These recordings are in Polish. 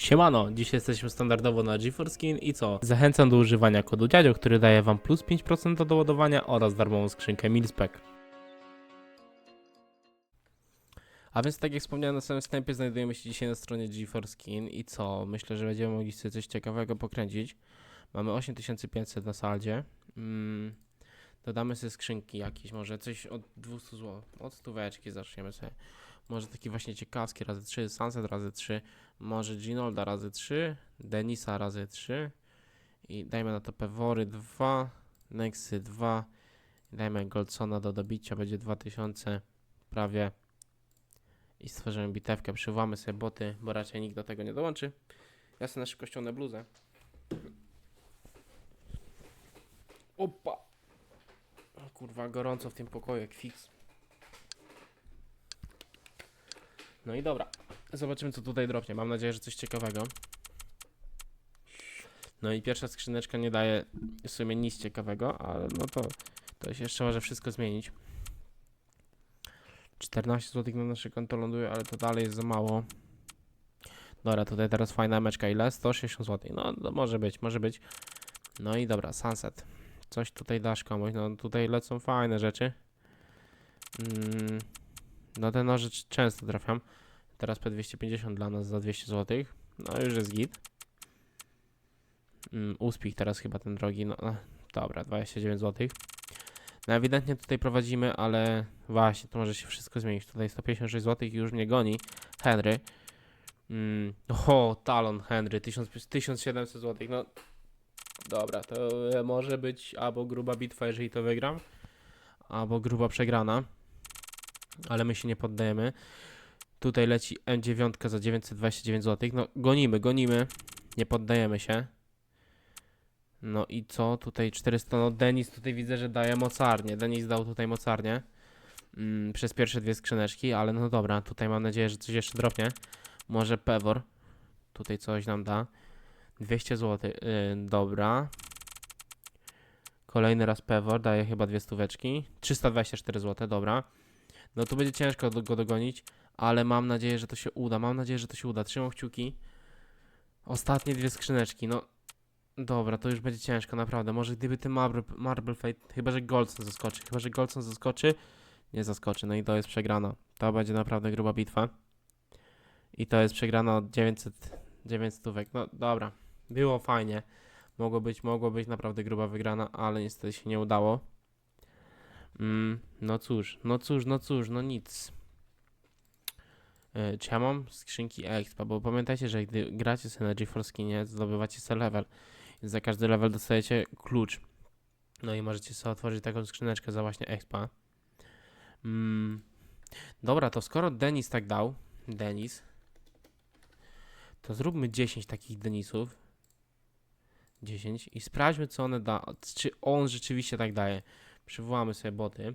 Siemano, dzisiaj jesteśmy standardowo na GeForce Skin i co? Zachęcam do używania kodu dziadzio, który daje wam plus 5% do doładowania oraz darmową skrzynkę Milspec. A więc tak jak wspomniałem na samym wstępie, znajdujemy się dzisiaj na stronie GeForce Skin i co? Myślę, że będziemy mogli sobie coś ciekawego pokręcić. Mamy 8500 na saldzie. Mm, dodamy sobie skrzynki jakieś, może coś od 200 zł, od stóweczki zaczniemy sobie. Może taki właśnie ciekawski razy 3, Sunset razy 3, może Ginolda razy 3, Denisa razy 3 i dajmy na to Pewory 2, Nexy 2 i dajmy Goldsona do dobicia, będzie 2000 prawie i stworzymy bitewkę, przywołamy sobie boty, bo raczej nikt do tego nie dołączy. Ja sobie na szybko ściągnę bluzę. Opa! Kurwa, gorąco w tym pokoju jak fix. No i dobra. Zobaczymy co tutaj dropnie. Mam nadzieję, że coś ciekawego. No i pierwsza skrzyneczka nie daje w sumie nic ciekawego, ale no to, to się jeszcze może wszystko zmienić. 14 zł na nasze konto ląduje, ale to dalej jest za mało. Dobra, tutaj teraz fajna meczka. Ile? 160 zł. No, no może być, może być. No i dobra, sunset. Coś tutaj dasz komuś. No tutaj lecą fajne rzeczy. Mm, no te noże często trafiam. Teraz P250 dla nas za 200 zł. No już jest git. Mm, Uspich teraz chyba ten drogi. No, no dobra, 29 zł. No ewidentnie tutaj prowadzimy, ale właśnie, to może się wszystko zmienić. Tutaj 156 zł i już mnie goni. Henry. Mm, o, talon Henry, 1000, 1700 zł. No dobra, to może być albo gruba bitwa, jeżeli to wygram, albo gruba przegrana. Ale my się nie poddajemy. Tutaj leci M9 za 929 zł. No, gonimy, gonimy. Nie poddajemy się. No i co? Tutaj 400. No, Denis tutaj widzę, że daje mocarnie. Denis dał tutaj mocarnie. Mm, przez pierwsze dwie skrzyneczki, ale no dobra, tutaj mam nadzieję, że coś jeszcze dropnie. Może Pewor. Tutaj coś nam da. 200 zł. Yy, dobra. Kolejny raz Pewor daje chyba dwie stóweczki. 324 zł, dobra. No tu będzie ciężko do, go dogonić, ale mam nadzieję, że to się uda. Mam nadzieję, że to się uda. Trzymam kciuki. Ostatnie dwie skrzyneczki, no. Dobra, to już będzie ciężko, naprawdę. Może gdyby ten Marble, Marble Fate, chyba że Goldson zaskoczy, chyba że Goldson zaskoczy, nie zaskoczy, no i to jest przegrana. To będzie naprawdę gruba bitwa. I to jest przegrana od 900, 900 stówek. No dobra, było fajnie. Mogło być, mogło być naprawdę gruba wygrana, ale niestety się nie udało. Mm, no cóż, no cóż, no cóż, no nic. E, Czy ja mam skrzynki expa? Bo pamiętajcie, że gdy gracie sobie na GeForce Skinie, zdobywacie sobie level. Za każdy level dostajecie klucz. No i możecie sobie otworzyć taką skrzyneczkę za właśnie expa. Mm. Dobra, to skoro Denis tak dał, Denis, to zróbmy 10 takich Denisów. 10 i sprawdźmy, co one da. Czy on rzeczywiście tak daje. Przywołamy sobie boty.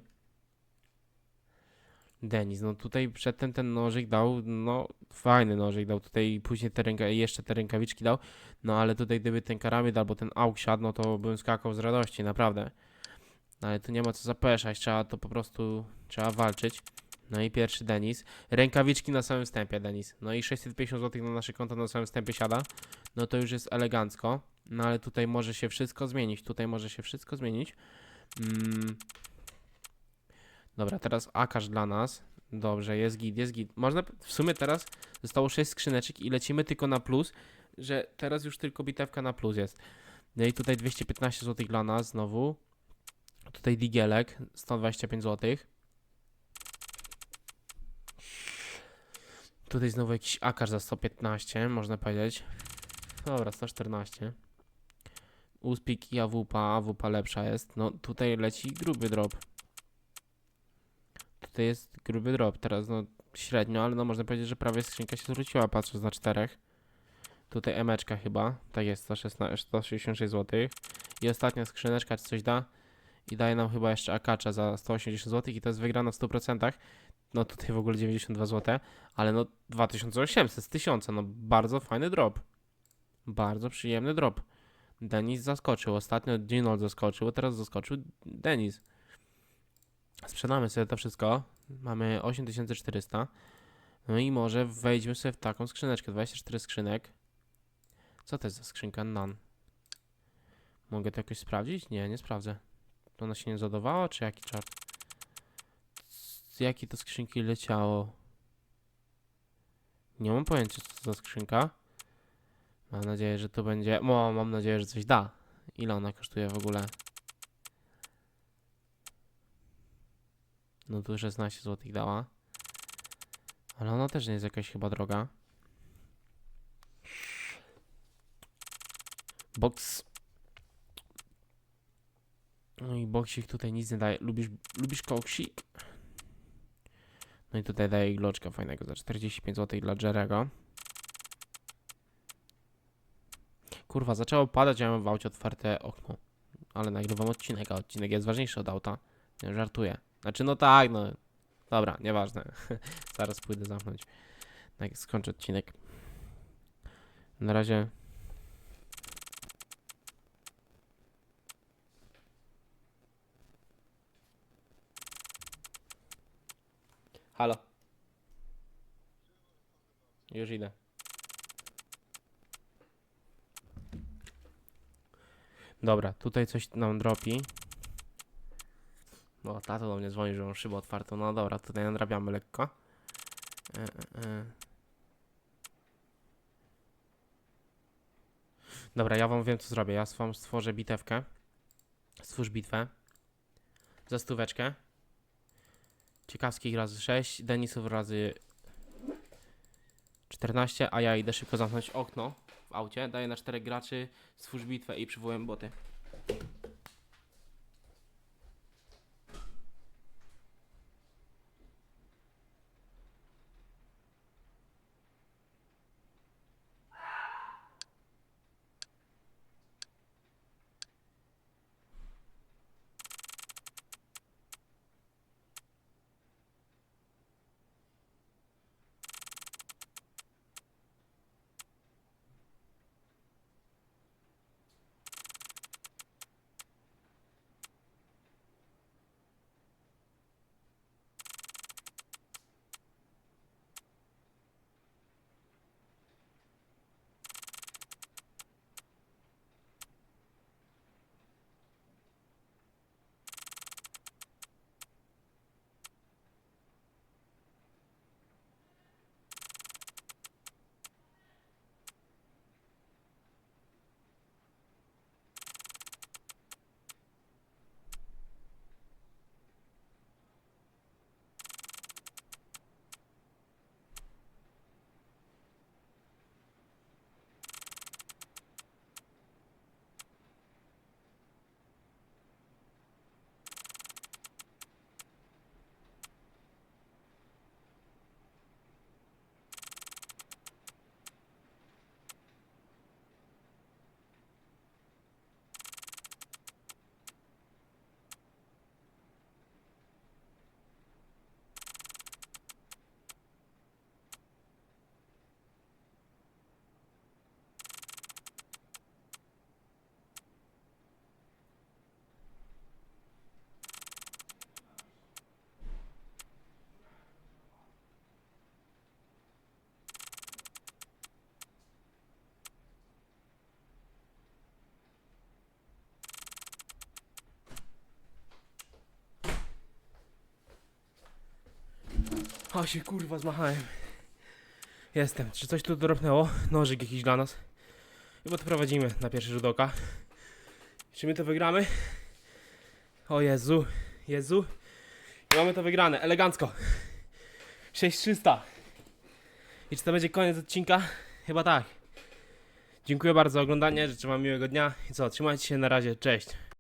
Denis, no tutaj przedtem ten nożyk dał, no fajny nożyk dał, tutaj później te ręka, jeszcze te rękawiczki dał, no ale tutaj gdyby ten karamid albo ten auk siadł, no to bym skakał z radości, naprawdę. No, ale tu nie ma co zapeszać, trzeba to po prostu, trzeba walczyć. No i pierwszy Denis. Rękawiczki na samym wstępie, Denis. No i 650 zł na nasze konto na samym wstępie siada. No to już jest elegancko. No ale tutaj może się wszystko zmienić. Tutaj może się wszystko zmienić. Mm. Dobra, teraz Akasz dla nas. Dobrze, jest git, jest git. Można, w sumie teraz zostało 6 skrzyneczek i lecimy tylko na plus, że teraz już tylko bitewka na plus jest. No i tutaj 215 zł dla nas znowu. Tutaj Digielek, 125 zł. Tutaj znowu jakiś Akasz za 115, można powiedzieć. Dobra, 114. Uspik i AWP, AWP lepsza jest. No tutaj leci gruby drop. Tutaj jest gruby drop, teraz no średnio, ale no można powiedzieć, że prawie skrzynka się zwróciła patrząc na czterech. Tutaj emeczka chyba, tak jest, 116, 166 zł. I ostatnia skrzyneczka, czy coś da. I daje nam chyba jeszcze akacza za 180 zł i to jest wygrana w 100%. No tutaj w ogóle 92 zł, ale no 2800 z 1000, no bardzo fajny drop. Bardzo przyjemny drop. Denis zaskoczył. Ostatnio Ginold zaskoczył, teraz zaskoczył Denis. Sprzedamy sobie to wszystko. Mamy 8400. No i może wejdźmy sobie w taką skrzyneczkę. 24 skrzynek. Co to jest za skrzynka? Nan. Mogę to jakoś sprawdzić? Nie, nie sprawdzę. To ona się nie zadawała, czy jaki czart? Z jakiej to skrzynki leciało? Nie mam pojęcia, co to za skrzynka. Mam nadzieję, że to będzie... O, mam nadzieję, że coś da. Ile ona kosztuje w ogóle? No tu 16 zł dała. Ale ona też nie jest jakaś chyba droga. Box. No i boksik tutaj nic nie daje. Lubisz, lubisz koksik? No i tutaj daje igloczka fajnego za 45 zł dla Jerego. Kurwa, zaczęło padać, ja mam w aucie otwarte okno. Ale nagrywam odcinek, a odcinek jest ważniejszy od auta. Nie żartuję. Znaczy, no tak, no. Dobra, nieważne. Zaraz pójdę zamknąć. Tak, skończę odcinek. Na razie. Halo. Już idę. Dobra, tutaj coś nam dropi. Bo tato do mnie dzwoni, że mam szybę otwartą. No dobra, tutaj nadrabiamy lekko. E, e, e. Dobra, ja wam wiem co zrobię. Ja wam stworzę bitewkę. Stwórz bitwę. Za stóweczkę. Ciekawskich razy 6, Denisów razy 14, a ja idę szybko zamknąć okno aucie. Daję na 4 graczy, stwórz bitwę i przywołuję boty. O się kurwa zmachałem. Jestem. Czy coś tu doropnęło? Nożyk jakiś dla nas. Chyba to prowadzimy na pierwszy rzut oka. Czy my to wygramy? O Jezu, Jezu. I mamy to wygrane, elegancko. 6300. I czy to będzie koniec odcinka? Chyba tak. Dziękuję bardzo za oglądanie, życzę wam miłego dnia i co, trzymajcie się, na razie, cześć.